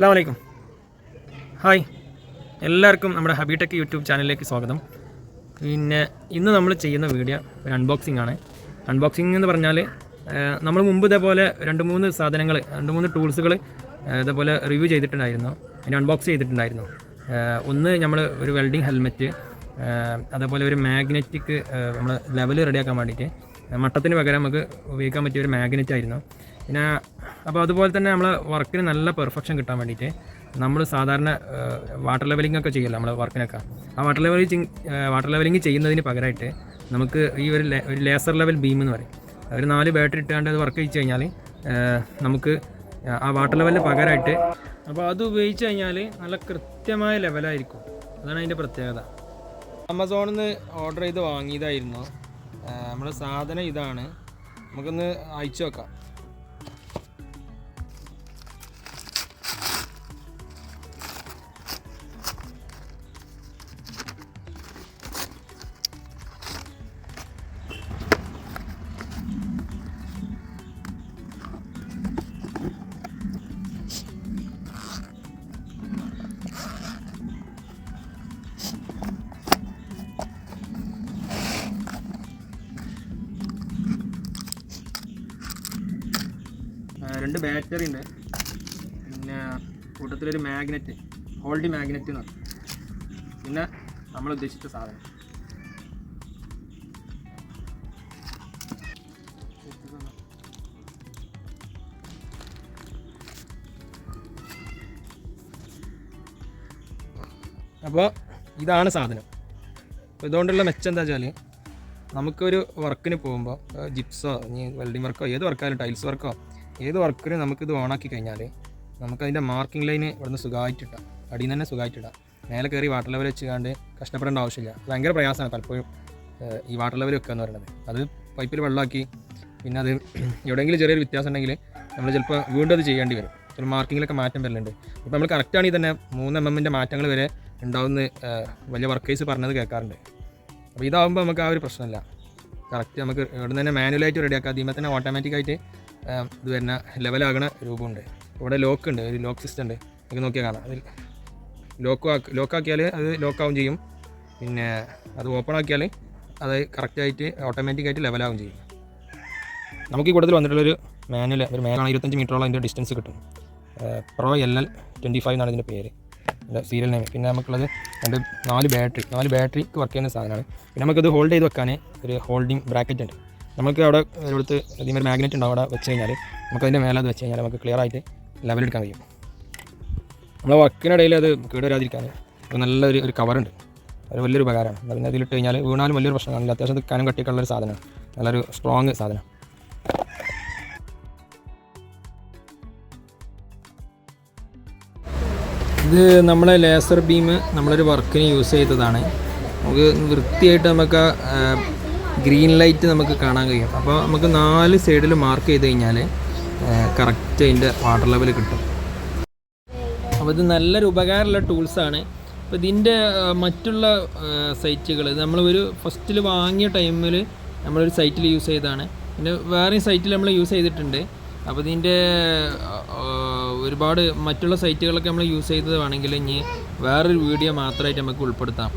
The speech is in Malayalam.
അസ്സാം വലൈക്കും ഹായ്. എല്ലാവർക്കും നമ്മുടെ ഹബിടെക് യൂട്യൂബ് ചാനലിലേക്ക് സ്വാഗതം. പിന്നെ ഇന്ന് നമ്മൾ ചെയ്യുന്ന വീഡിയോ ഒരു അൺബോക്സിംഗ് ആണ്. അൺബോക്സിംഗ് എന്ന് പറഞ്ഞാൽ നമ്മൾ മുമ്പ് ഇതേപോലെ രണ്ട് മൂന്ന് സാധനങ്ങൾ രണ്ട് മൂന്ന് ടൂൾസുകൾ ഇതേപോലെ റിവ്യൂ ചെയ്തിട്ടുണ്ടായിരുന്നു. അതിന് അൺബോക്സ് ചെയ്തിട്ടുണ്ടായിരുന്നു. ഒന്ന് നമ്മൾ ഒരു വെൽഡിങ് ഹെൽമെറ്റ് അതേപോലെ ഒരു മാഗ്നറ്റിക് നമ്മൾ ലെവൽ റെഡിയാക്കാൻ വേണ്ടിയിട്ട് മട്ടത്തിന് പകരം നമുക്ക് ഉപയോഗിക്കാൻ പറ്റിയ ഒരു മാഗ്നറ്റ് ആയിരുന്നു. പിന്നെ അപ്പോൾ അതുപോലെ തന്നെ നമ്മൾ വർക്കിന് നല്ല പെർഫെക്ഷൻ കിട്ടാൻ വേണ്ടിയിട്ട് നമ്മൾ സാധാരണ വാട്ടർ ലെവലിംഗ് ഒക്കെ ചെയ്യല്ലോ നമ്മൾ വർക്കിനൊക്കെ. ആ വാട്ടർ ലെവലിംഗ് വാട്ടർ ലെവലിംഗ് ചെയ്യുന്നതിന് പകരമായിട്ട് നമുക്ക് ഈ ഒരു ഒരു ലേസർ ലെവൽ ബീം എന്ന് പറയും. ഒരു നാല് ബാറ്ററി ഇട്ടാണ്ട് അത് വർക്ക് ചെയ്ത് കഴിഞ്ഞാൽ നമുക്ക് ആ വാട്ടർ ലെവലിന് പകരമായിട്ട് അപ്പോൾ അത് ഉപയോഗിച്ച് കഴിഞ്ഞാൽ നല്ല കൃത്യമായ ലെവലായിരിക്കും അതാണ് അതിന്റെ പ്രത്യേകത. ആമസോണിൽ നിന്ന് ഓർഡർ ചെയ്ത് വാങ്ങിയതായിരുന്നു. നമ്മുടെ സാധനം ഇതാണ്. നമുക്കൊന്ന് അയച്ചു നോക്കാം രണ്ട് ബാറ്ററി ഉണ്ട്. പിന്നെ കൂട്ടത്തിലൊരു മാഗ്നറ്റ് ഹോൾഡി മാഗ്നറ്റ് എന്ന് പറയും. പിന്നെ നമ്മൾ ഉദ്ദേശിച്ച സാധനം. അപ്പോൾ ഇതാണ് സാധനം. ഇതുകൊണ്ടുള്ള മെച്ചം എന്താ വെച്ചാൽ നമുക്കൊരു വർക്കിന് പോകുമ്പോൾ ജിപ്സോ ഇനി വെൽഡിംഗ് വർക്കോ ഏത് വർക്കായാലും ടൈൽസ് വർക്കോ ഏത് വർക്കിന് നമുക്കിത് ഓണാക്കി കഴിഞ്ഞാൽ നമുക്കതിന്റെ മാർക്കിംഗ് ലൈന് ഇവിടുന്ന് സുഖമായിട്ടിടാം. അടിയിൽ നിന്ന് തന്നെ സുഖമായിട്ടിടാം. മേലെ കയറി വാട്ടർ ലെവൽ വെച്ചുകൊണ്ട് കഷ്ടപ്പെടേണ്ട ആവശ്യമില്ല. ഭയങ്കര പ്രയാസമാണ് പലപ്പോഴും ഈ വാട്ടർ ലെവൽ വെക്കുക എന്ന് പറയുന്നത്. അത് പൈപ്പിൽ വെള്ളമാക്കി പിന്നെ അത് എവിടെയെങ്കിലും ചെറിയൊരു വ്യത്യാസം ഉണ്ടെങ്കിൽ നമ്മൾ ചിലപ്പോൾ വീണ്ടും അത് ചെയ്യേണ്ടി വരും. ചില മാർക്കിങ്ങിലൊക്കെ മാറ്റം വരലുണ്ട്. ഇപ്പോൾ നമ്മൾ കറക്റ്റാണെങ്കിൽ തന്നെ മൂന്ന് എം എമ്മിന്റെ മാറ്റങ്ങൾ വരെ ഉണ്ടാവുന്ന വലിയ വർക്കേഴ്സ് പറഞ്ഞത് കേൾക്കാറുണ്ട്. അപ്പോൾ ഇതാവുമ്പോൾ നമുക്ക് ആ ഒരു പ്രശ്നമില്ല. കറക്റ്റ് നമുക്ക് ഇവിടെ നിന്ന് തന്നെ മാനുവലായിട്ട് റെഡിയാക്കാം അതിന്മേൽ തന്നെ ഓട്ടോമാറ്റിക്കായിട്ട് ഇത് വരുന്ന ലെവലാകണ രൂപമുണ്ട്. ഇവിടെ ലോക്ക് ഉണ്ട് ഒരു ലോക്ക് സിസ്റ്റം ഉണ്ട്. നമുക്ക് നോക്കിയാൽ കാണാം. അതിൽ ലോക്ക് ആക്കി ലോക്കാക്കിയാൽ അത് ലോക്കാവും ചെയ്യും. പിന്നെ അത് ഓപ്പൺ ആക്കിയാൽ അത് കറക്റ്റായിട്ട് ഓട്ടോമാറ്റിക്കായിട്ട് ലെവലാവും ചെയ്യും. നമുക്ക് ഈ കൂട്ടത്തിൽ വന്നിട്ടുള്ളൊരു മാനുവൽ ഒരു മാനാണ് ഇരുപത്തഞ്ച് മീറ്ററോളം അതിന്റെ ഡിസ്റ്റൻസ് കിട്ടും. Pro L L twenty five എന്നാണ് ഇതിന്റെ പേര്. സീരിയൽ നെയിം പിന്നെ നമുക്കുള്ളത് രണ്ട് നാല് ബാറ്ററി നാല് ബാറ്ററിക്ക് വർക്ക് ചെയ്യുന്ന സാധനമാണ്. പിന്നെ നമുക്കത് ഹോൾഡ് ചെയ്ത് വെക്കാൻ ഒരു ഹോൾഡിംഗ് ബ്രാക്കറ്റ് ഉണ്ട്. നമുക്ക് അവിടെ ഒരിടത്ത് ഇതിന്റെ മാഗ്നറ്റ് ഉണ്ടാവും അവിടെ വെച്ച് കഴിഞ്ഞാൽ നമുക്ക് അതിന്റെ മേലെ അത് വെച്ച് കഴിഞ്ഞാൽ നമുക്ക് ക്ലിയർ ആയിട്ട് ലെവൽ എടുക്കാൻ കഴിയും. നമ്മൾ വർക്കിനിടയിൽ അത് കേടുവരാതിരിക്കാൻ ഒരു നല്ലൊരു ഒരു കവറുണ്ട് അത് വലിയൊരു ഉപകാരമാണ്. പിന്നെ അതിലിട്ട് കഴിഞ്ഞാൽ വീണാലും വലിയൊരു പ്രശ്നം കാണില്ല അത്യാവശ്യം കനം കട്ടിയൊക്കെയുള്ള ഒരു സാധനമാണ്. നല്ലൊരു സ്ട്രോങ് സാധനം. ഇത് നമ്മളെ ലേസർ ബീം നമ്മളൊരു വർക്കിന് യൂസ് ചെയ്തതാണ്. നമുക്ക് വൃത്തിയായിട്ട് നമുക്ക് ഗ്രീൻ ലൈറ്റ് നമുക്ക് കാണാൻ കഴിയും. അപ്പോൾ നമുക്ക് നാല് സൈഡിൽ മാർക്ക് ചെയ്ത് കഴിഞ്ഞാൽ കറക്റ്റ് അതിന്റെ വാട്ടർ ലെവൽ കിട്ടും. അപ്പോൾ ഇത് നല്ലൊരു ഉപകാരമുള്ള ടൂൾസാണ് അപ്പോൾ ഇതിന്റെ മറ്റുള്ള സൈറ്റുകൾ നമ്മളൊരു ഫസ്റ്റിൽ വാങ്ങിയ ടൈമിൽ നമ്മളൊരു സൈറ്റിൽ യൂസ് ചെയ്തതാണ്. പിന്നെ വേറെയും സൈറ്റിൽ നമ്മൾ യൂസ് ചെയ്തിട്ടുണ്ട്. അപ്പോൾ ഇതിന്റെ ഒരുപാട് മറ്റുള്ള സൈറ്റുകളൊക്കെ നമ്മൾ യൂസ് ചെയ്തത് വേണമെങ്കിൽ ഇനി വേറൊരു വീഡിയോ മാത്രമായിട്ട് നമുക്ക് ഉൾപ്പെടുത്താം.